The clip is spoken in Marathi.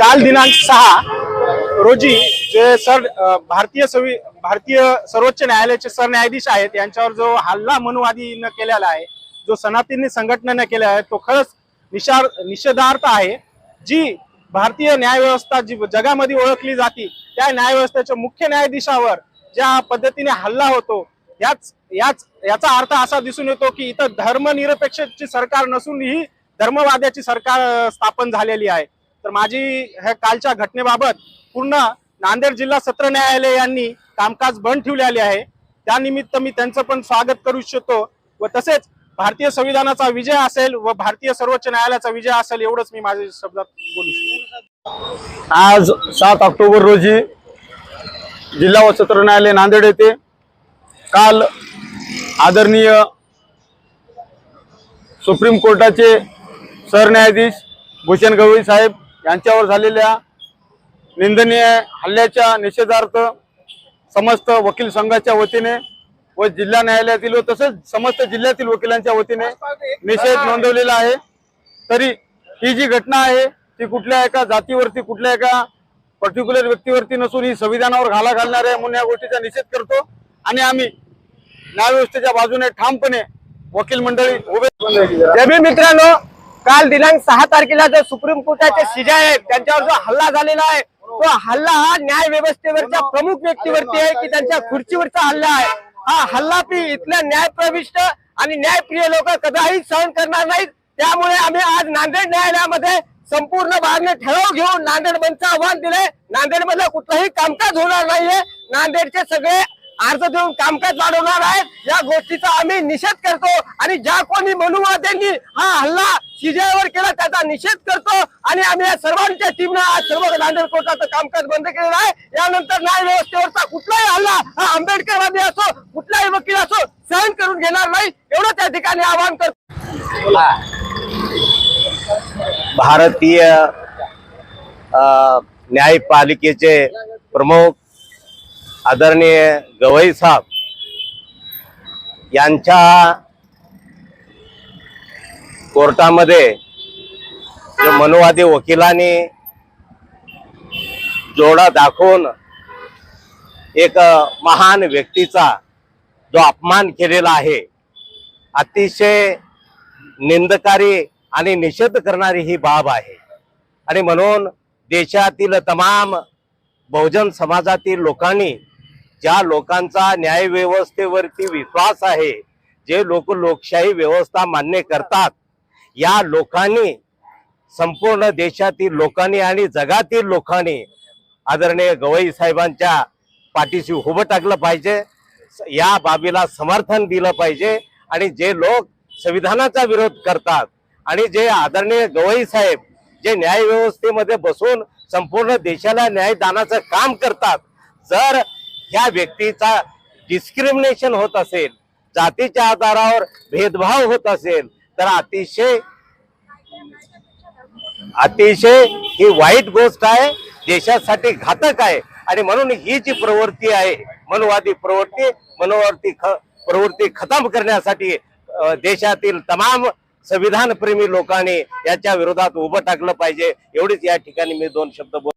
काल दिनांक सहा रोजी जे सर भारतीय सवि भारतीय सर्वोच्च न्यायालयाचे सरन्यायाधीश आहेत यांच्यावर जो हल्ला मनुवादीनं केलेला आहे जो सनातनी संघटनेनं केला आहे तो खरंच निषार निषेधार्थ आहे. जी भारतीय न्यायव्यवस्था जी जगामध्ये ओळखली जाते त्या न्यायव्यवस्थेच्या मुख्य न्यायाधीशावर ज्या पद्धतीने हल्ला होतो याच याच याचा अर्थ असा दिसून येतो की इथं धर्मनिरपेक्षची सरकार नसून ही धर्मवाद्याची सरकार स्थापन झालेली आहे. तर माझी ह्या कालच्या घटनेबाबत पूर्ण नांदेड जिल्हा सत्र न्यायालय यांनी कामकाज बंद ठेवलेले आहे. त्यानिमित्त मी त्यांचं पण स्वागत करू इच्छितो व तसेच भारतीय संविधानाचा विजय असेल व भारतीय सर्वोच्च न्यायालयाचा विजय असेल एवढंच मी माझ्या शब्दात बोलू आज सात ऑक्टोबर रोजी जिल्हा व सत्र न्यायालय नांदेड येथे काल आदरणीय सुप्रीम कोर्टाचे सरन्यायाधीश भूषण गवई साहेब यांच्यावर झालेल्या निंदनीय हल्ल्याच्या निषेधार्थ समस्त वकील संघाच्या वतीने व जिल्हा न्यायालयातील व तसेच समस्त जिल्ह्यातील वकिलांच्या वतीने निषेध नोंदवलेला आहे. तरी ही जी घटना आहे ती कुठल्या एका जातीवरती कुठल्या एका पर्टिक्युलर व्यक्तीवरती नसून ही संविधानावर घाला घालणार आहे म्हणून या गोष्टीचा निषेध करतो. आणि आम्ही न्यायव्यवस्थेच्या बाजूने ठामपणे वकील मंडळी उभे मित्रांनो. काल दिनांक सहा तारखेला जो सुप्रीम कोर्टाचे शिजा आहेत त्यांच्यावर जो हल्ला झालेला आहे तो हल्ला हा न्याय व्यवस्थेवरच्या प्रमुख व्यक्तीवरती आहे की त्यांच्या खुर्चीवरचा हल्ला आहे. हा हल्ला पी इथल्या न्यायप्रविष्ट आणि न्यायप्रिय लोक कदाही सहन करणार नाहीत. त्यामुळे आम्ही आज नांदेड न्यायालयामध्ये संपूर्ण बारने ठराव घेऊन नांदेड बंदचं आव्हान दिलंय. नांदेड मधलं कुठलंही कामकाज होणार नाहीये. नांदेडचे सगळे अर्ज देऊन कामकाज वाढवणार आहेत. या गोष्टीचा आम्ही निषेध करतो आणि ज्या कोणी मनुवाद्यांनी हा हल्ला शिजावर केला त्याचा निषेध करतो आणि आम्ही या सर्वांच्या टीमनं आज सर्व नांदेड कोर्टाचं कामकाज बंद केलेलं आहे. यानंतर न्याय व्यवस्थेवरचा कुठलाही हल्ला हा आंबेडकरवादी असो कुठलाही वकील असो सहन करून घेणार नाही. एवढं त्या ठिकाणी आवाहन करतो. भारतीय न्यायपालिकेचे प्रमुख आदरणीय गवई साहेब यांच्या कोर्टामध्ये जो मनुवादी वकिलांनी जोडा दाखवून एक महान व्यक्तीचा जो अपमान केलेला आहे अतिशय निंदकारी आणि निषेध करणारी ही बाब आहे. आणि म्हणून देशातील तमाम बहुजन समाजातील लोकांनी ज्या लोकांचा न्याय व्यवस्थेवरती विश्वास आहे जे लोक लोकशाही व्यवस्था मान्य करतात या लोकांनी संपूर्ण देशातील लोकांनी आणि जगातील लोकांनी आदरणीय गवई साहेबांच्या पाठीशी उभं टाकलं पाहिजे या बाबीला समर्थन दिलं पाहिजे आणि जे लोक संविधानाचा विरोध करतात आणि जे आदरणीय गवई साहेब जे न्याय व्यवस्थेमध्ये बसून संपूर्ण देशाला न्यायदानाचं काम करतात जर ह्या व्यक्तीचा डिस्क्रिमिनेशन होत असेल जातीच्या आधारावर भेदभाव होत असेल तर अतिशय अतिशय ही वाईट गोष्ट आहे देशासाठी घातक आहे. आणि म्हणून ही जी प्रवृत्ती आहे मनोवादी प्रवृत्ती मनोवर्ती ख प्रवृत्ती खतम करण्यासाठी देशातील तमाम संविधान प्रेमी लोकांनी याच्या विरोधात उभं टाकलं पाहिजे. एवढीच या ठिकाणी मी दोन शब्द बोल